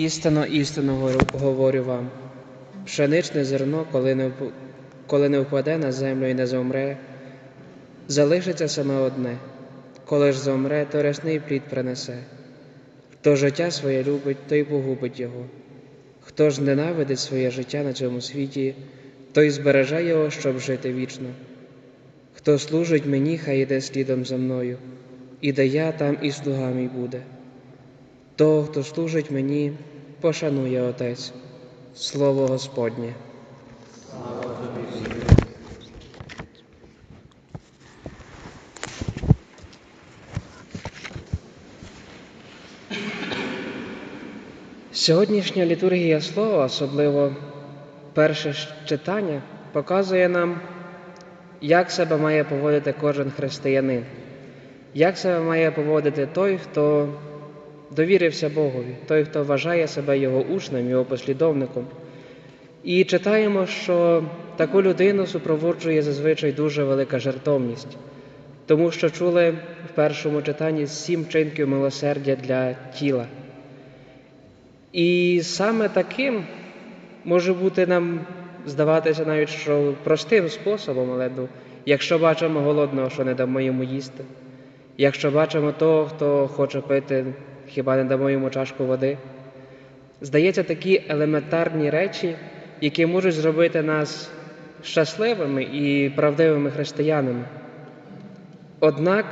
Істинно, істинно говорю- вам, пшеничне зерно, коли не, коли не впаде на землю і не заумре, залишиться саме одне, коли ж заумре, то рясний плід принесе. Хто життя своє любить, той погубить його. Хто ж ненавидить своє життя на цьому світі, той збереже його, щоб жити вічно. Хто служить мені, хай іде слідом за мною, і де я там і слуга мій буде. Того, хто служить мені, пошанує Отець. Слово Господнє. Сьогоднішня літургія слова, особливо перше читання, показує нам, як себе має поводити кожен християнин, як себе має поводити той, хто довірився Богові, той, хто вважає себе його учнем, його послідовником. І читаємо, що таку людину супроводжує зазвичай дуже велика жертовність, тому що чули в першому читанні сім вчинків милосердя для тіла. І саме таким може бути нам здаватися навіть, що простим способом, але ну, якщо бачимо голодного, що не дамо йому їсти, якщо бачимо того, хто хоче пити, хіба не дамо йому чашку води. Здається, такі елементарні речі, які можуть зробити нас щасливими і правдивими християнами. Однак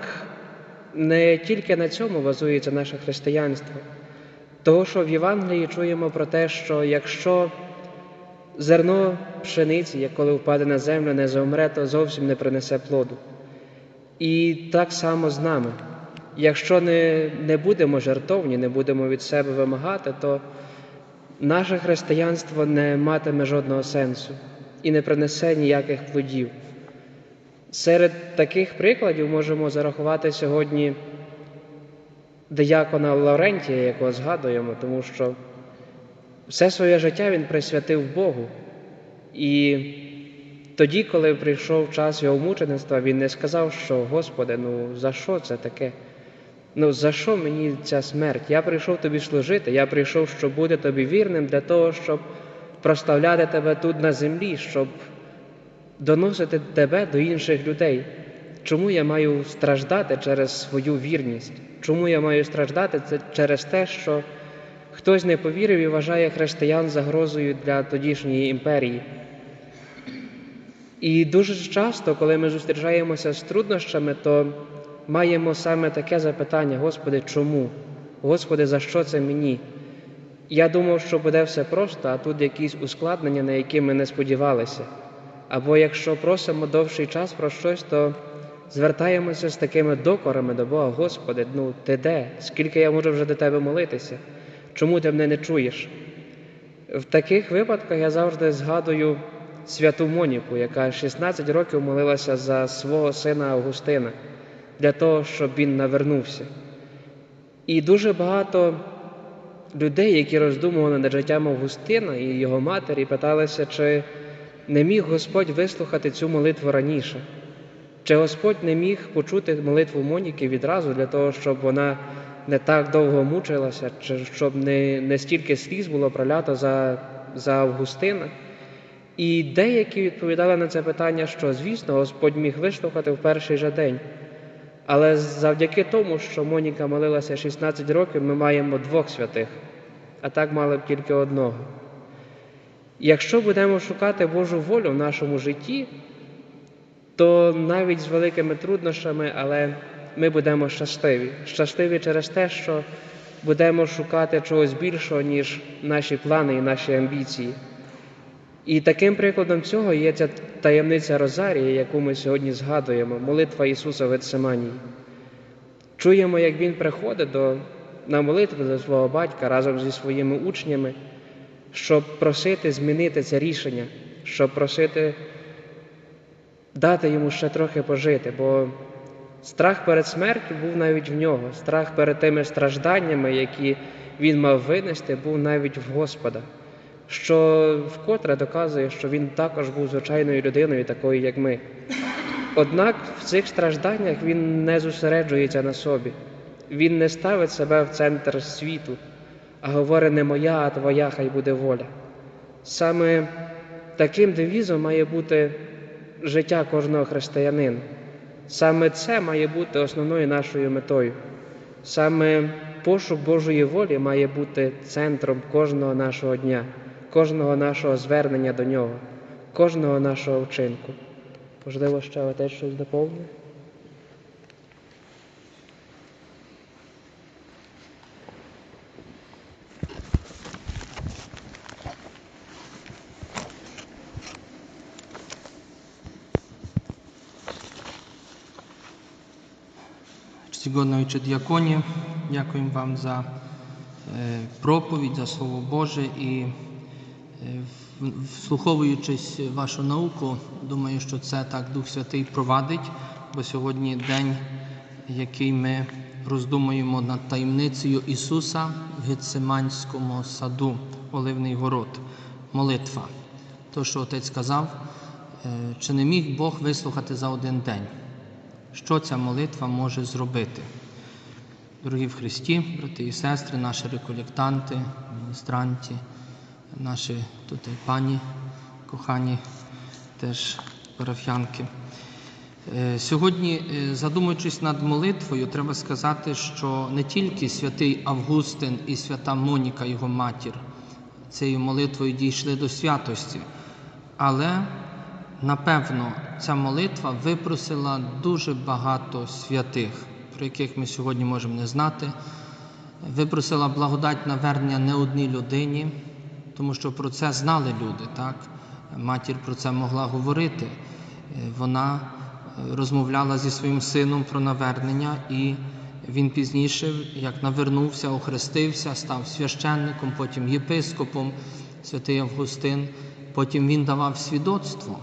не тільки на цьому базується наше християнство. Того, що в Євангелії чуємо про те, що якщо зерно пшениці, як коли впаде на землю, не заумре, то зовсім не принесе плоду. І так само з нами. Якщо не, не будемо жертовні, не будемо від себе вимагати, то наше християнство не матиме жодного сенсу і не принесе ніяких плодів. Серед таких прикладів можемо зарахувати сьогодні диякона Лаврентія, якого згадуємо, тому що все своє життя він присвятив Богу. І тоді, коли прийшов час його мучеництва, він не сказав, що Господи, ну за що це таке? Ну за що мені ця смерть? Я прийшов тобі служити, я прийшов, щоб бути тобі вірним для того, щоб прославляти тебе тут на землі, щоб доносити тебе до інших людей. Чому я маю страждати через свою вірність? Чому я маю страждати це через те, що хтось не повірив і вважає християн загрозою для тодішньої імперії? І дуже часто, коли ми зустрічаємося з труднощами, то маємо саме таке запитання: Господи, чому? Господи, за що це мені? Я думав, що буде все просто, а тут якісь ускладнення, на які ми не сподівалися. Або якщо просимо довший час про щось, то звертаємося з такими докорами до Бога, Господи, ну ти де? Скільки я можу вже до Тебе молитися? Чому ти мене не чуєш? В таких випадках я завжди згадую святу Моніку, яка 16 років молилася за свого сина Августина для того, щоб він навернувся. І дуже багато людей, які роздумували над життям Августина і його матері, питалися, чи не міг Господь вислухати цю молитву раніше, чи Господь не міг почути молитву Моніки відразу для того, щоб вона не так довго мучилася, чи щоб не, не стільки сліз було пролято за, за Августина. І деякі відповідали на це питання, що, звісно, Господь міг вислухати в перший же день. Але завдяки тому, що Моніка молилася 16 років, ми маємо двох святих, а так мали б тільки одного. Якщо будемо шукати Божу волю в нашому житті, то навіть з великими труднощами, але ми будемо щасливі. Щасливі через те, що будемо шукати чогось більшого, ніж наші плани і наші амбіції. І таким прикладом цього є ця таємниця Розарії, яку ми сьогодні згадуємо, молитва Ісуса в Гетсиманії. Чуємо, як Він приходить до, на молитву до свого батька разом зі своїми учнями, щоб просити змінити це рішення, щоб просити дати йому ще трохи пожити, бо страх перед смертю був навіть в нього, страх перед тими стражданнями, які він мав винести, був навіть в Господа що вкотре доказує, що він також був звичайною людиною, такою, як ми. Однак в цих стражданнях він не зосереджується на собі, він не ставить себе в центр світу, а говорить не моя, а твоя хай буде воля. Саме таким девізом має бути життя кожного християнина. Саме це має бути основною нашою метою. Саме пошук Божої волі має бути центром кожного нашого дня, кожного нашого звернення до нього, кожного нашого вчинку. Можливо, ще отець щось доповнює? Чтігодної діаконі, дякуємо вам за е, проповідь, за Слово Боже і вслуховуючись вашу науку, думаю, що це так Дух Святий провадить, бо сьогодні день, який ми роздумуємо над таємницею Ісуса в Гециманському саду, Оливний город, молитва. То, що Отець сказав, е, чи не міг Бог вислухати за один день? Що ця молитва може зробити? Дорогі в Христі, брати і сестри, наші реколектанти, міністранті, наші тут пані, кохані теж парафіянки. Е, Сьогодні, е, задумуючись над молитвою, треба сказати, що не тільки святий Августин і свята Моніка, його матір, цією молитвою дійшли до святості, але Напевно, ця молитва випросила дуже багато святих, про яких ми сьогодні можемо не знати. Випросила благодать навернення не одній людині, тому що про це знали люди. Так? Матір про це могла говорити. Е, Вона е, розмовляла зі своїм сином про навернення, і він пізніше, як навернувся, охрестився, став священником, потім єпископом, святий Августин. Потім він давав свідоцтво.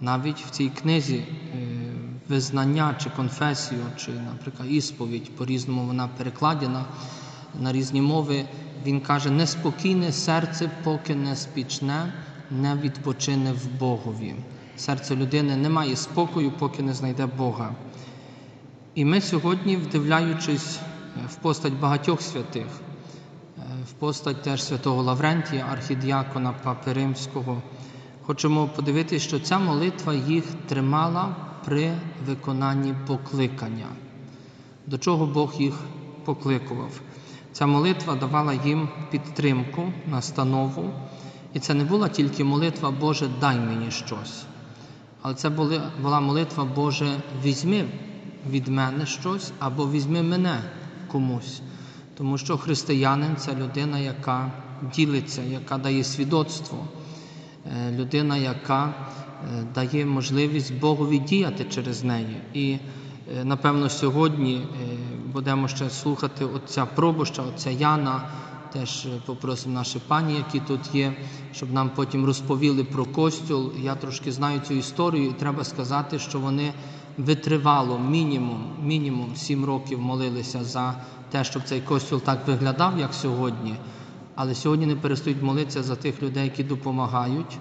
Навіть в цій книзі е, визнання чи конфесію, чи, наприклад, ісповідь, по-різному вона перекладена на різні мови. Він каже: неспокійне серце, поки не спічне, не відпочине в Богові. Серце людини не має спокою, поки не знайде Бога. І ми сьогодні, вдивляючись е, в постать багатьох святих, е, в постать теж святого Лаврентія, архідіакона Папи Римського, хочемо подивитися, що ця молитва їх тримала при виконанні покликання, до чого Бог їх покликував. Ця молитва давала їм підтримку, настанову, і це не була тільки молитва Боже, дай мені щось. Але це була молитва Боже, візьми від мене щось або візьми мене комусь. Тому що християнин це людина, яка ділиться, яка дає свідоцтво, е, людина, яка е, дає можливість Богові діяти через неї. І напевно сьогодні е, будемо ще слухати отця пробуща, отця Яна. Теж е, попросимо наші пані, які тут є, щоб нам потім розповіли про костюл. Я трошки знаю цю історію, і треба сказати, що вони витривало мінімум, мінімум сім років молилися за те, щоб цей костюл так виглядав, як сьогодні. Але сьогодні не перестають молитися за тих людей, які допомагають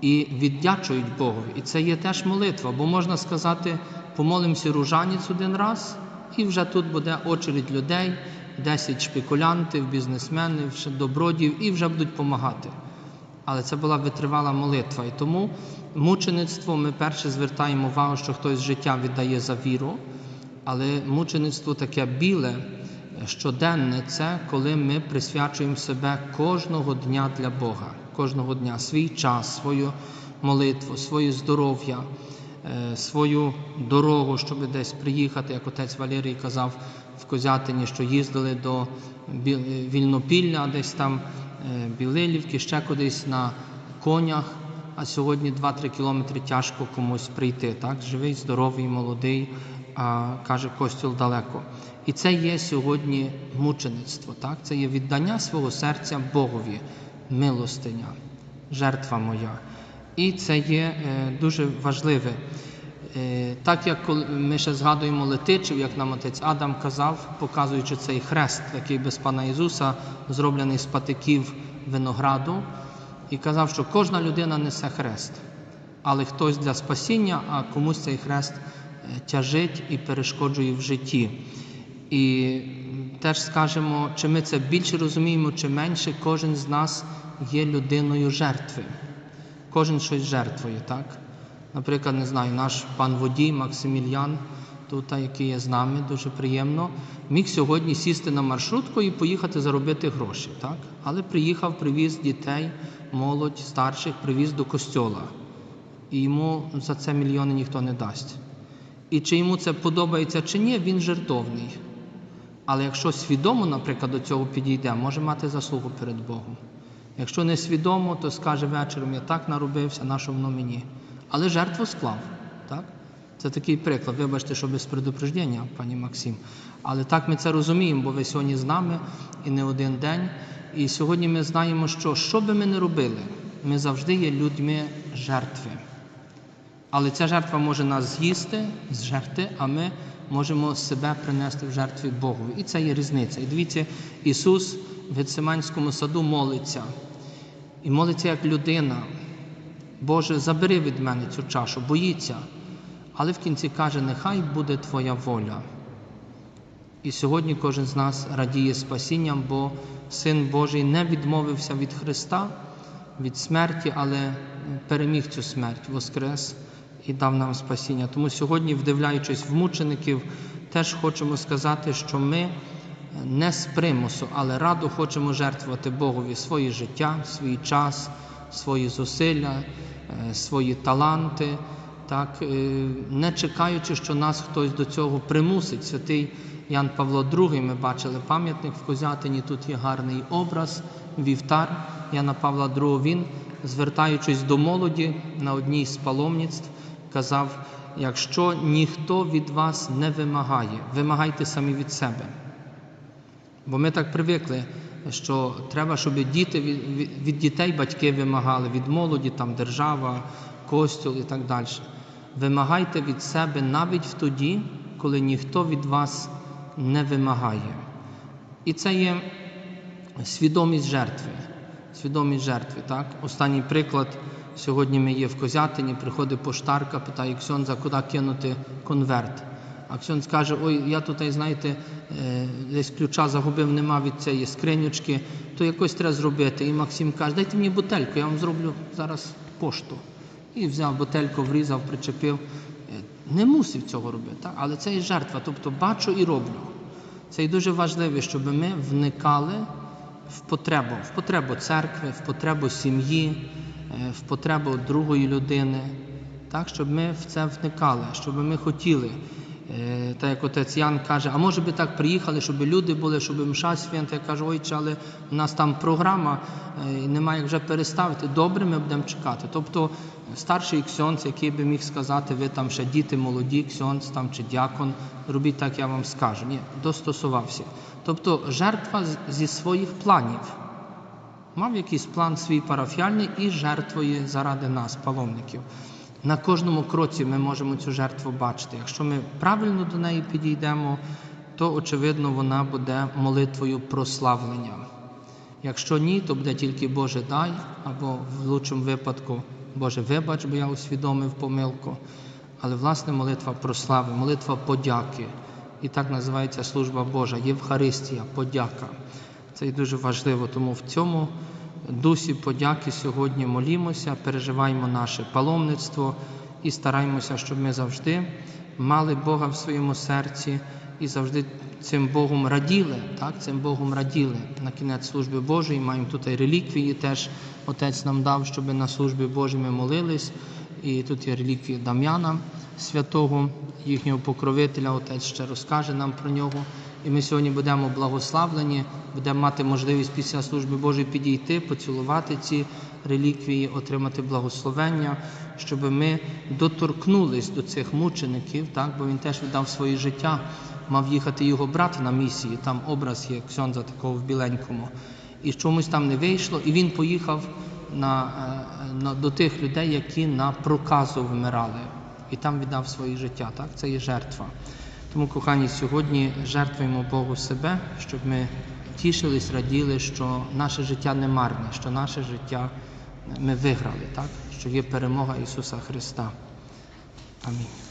і віддячують Богові. І це є теж молитва, бо можна сказати, помолимося ружанець один раз, і вже тут буде очередь людей, 10 шпекулянтів, бізнесменів, ще добродіїв, і вже будуть допомагати. Але це була витривала молитва. І тому мучеництво ми перше звертаємо увагу, що хтось життя віддає за віру, але мучеництво таке біле, щоденне це коли ми присвячуємо себе кожного дня для Бога, кожного дня свій час, свою молитву, своє здоров'я, е, свою дорогу, щоб десь приїхати, як отець Валерій казав в Козятині, що їздили до Вільнопілля, десь там е, Білилівки, ще кудись на конях. А сьогодні 2-3 кілометри тяжко комусь прийти. Так? Живий, здоровий, молодий, а каже, костюл далеко. І це є сьогодні мучеництво. Так? Це є віддання свого серця Богові, милостиня, жертва моя. І це є е, дуже важливе. Е, Так як ми ще згадуємо летичів, як нам отець Адам казав, показуючи цей хрест, який без Пана Ісуса зроблений з патиків винограду, і казав, що кожна людина несе хрест, але хтось для спасіння, а комусь цей хрест е, тяжить і перешкоджує в житті. І теж скажемо, чи ми це більше розуміємо, чи менше, кожен з нас є людиною жертви. Кожен щось жертвує, так? Наприклад, не знаю, наш пан водій Максимільян, тут, який є з нами, дуже приємно, міг сьогодні сісти на маршрутку і поїхати заробити гроші, так? Але приїхав, привіз дітей, молодь, старших, привіз до костьола. І йому за це мільйони ніхто не дасть. І чи йому це подобається чи ні, він жертовний. Але якщо свідомо, наприклад, до цього підійде, може мати заслугу перед Богом. Якщо не свідомо, то скаже вечором, я так наробився, на що воно мені. Але жертву склав. Так? Це такий приклад. Вибачте, що без предупреждення, пані Максим. Але так ми це розуміємо, бо ви сьогодні з нами і не один день. І сьогодні ми знаємо, що що би ми не робили, ми завжди є людьми жертви. Але ця жертва може нас з'їсти, зжерти, а ми можемо себе принести в жертві Богу. І це є різниця. І дивіться, Ісус в Гециманському саду молиться. І молиться як людина. Боже, забери від мене цю чашу, боїться. Але в кінці каже, нехай буде Твоя воля. І сьогодні кожен з нас радіє спасінням, бо Син Божий не відмовився від Христа, від смерті, але переміг цю смерть, воскрес і дав нам спасіння. Тому сьогодні, вдивляючись в мучеників, теж хочемо сказати, що ми не з примусу, але радо хочемо жертвувати Богові своє життя, свій час, свої зусилля, е, свої таланти, так, е, не чекаючи, що нас хтось до цього примусить. Святий Ян Павло II, ми бачили пам'ятник в Козятині, тут є гарний образ, вівтар Яна Павла II. Він, звертаючись до молоді на одній з паломництв, казав: якщо ніхто від вас не вимагає, вимагайте самі від себе. Бо ми так привикли, що треба, щоб діти від, дітей батьки вимагали, від молоді, там держава, костюл і так далі. Вимагайте від себе навіть в тоді, коли ніхто від вас не вимагає. І це є свідомість жертви. Свідомість жертви. Так? Останній приклад. Сьогодні ми є в Козятині, приходить поштарка, питає Ксьонза, куди кинути конверт. А Ксьон каже, ой, я тут, знаєте, е, десь ключа загубив, нема від цієї скринючки, то якось треба зробити. І Максим каже, дайте мені бутельку, я вам зроблю зараз пошту. І взяв бутельку, врізав, причепив. Е, Не мусив цього робити, але це і жертва, тобто бачу і роблю. Це і дуже важливо, щоб ми вникали в потребу, в потребу церкви, в потребу сім'ї, в потребу другої людини, так, щоб ми в це вникали, щоб ми хотіли. Е, Так як отець Ян каже, а може би так приїхали, щоб люди були, щоб мша свята. Я кажу, ойче, але у нас там програма, е, і немає як вже переставити. Добре, ми будемо чекати. Тобто старший ксьонц, який би міг сказати, ви там ще діти молоді, ксьонц там чи дякон, робіть так, я вам скажу. Ні, достосувався. Тобто жертва зі своїх планів. Мав якийсь план свій парафіальний і жертвує заради нас, паломників. На кожному кроці ми можемо цю жертву бачити. Якщо ми правильно до неї підійдемо, то очевидно вона буде молитвою прославлення. Якщо ні, то буде тільки Боже дай, або в лучшому випадку Боже вибач, бо я усвідомив помилку. Але власне молитва прослави, молитва подяки. І так називається служба Божа, Євхаристія, подяка. Це і дуже важливо, тому в цьому дусі подяки сьогодні молімося, переживаємо наше паломництво і стараємося, щоб ми завжди мали Бога в своєму серці і завжди цим Богом раділи. Так, цим Богом раділи на кінець служби Божої. Маємо тут і реліквії теж Отець нам дав, щоб на службі Божій ми молились. І тут є реліквії Дам'яна святого, їхнього покровителя. Отець ще розкаже нам про нього. І ми сьогодні будемо благословлені, будемо мати можливість після служби Божої підійти, поцілувати ці реліквії, отримати благословення, щоб ми доторкнулись до цих мучеників, так, бо він теж віддав своє життя, мав їхати його брат на місії, там образ є Ксьонза такого в біленькому. І чомусь там не вийшло, і він поїхав на, е, на, до тих людей, які на проказу вмирали, і там віддав своє життя. Так? Це є жертва. Тому, кохані, сьогодні жертвуємо Богу себе, щоб ми тішились, раділи, що наше життя не марне, що наше життя ми виграли, так? що є перемога Ісуса Христа. Амінь.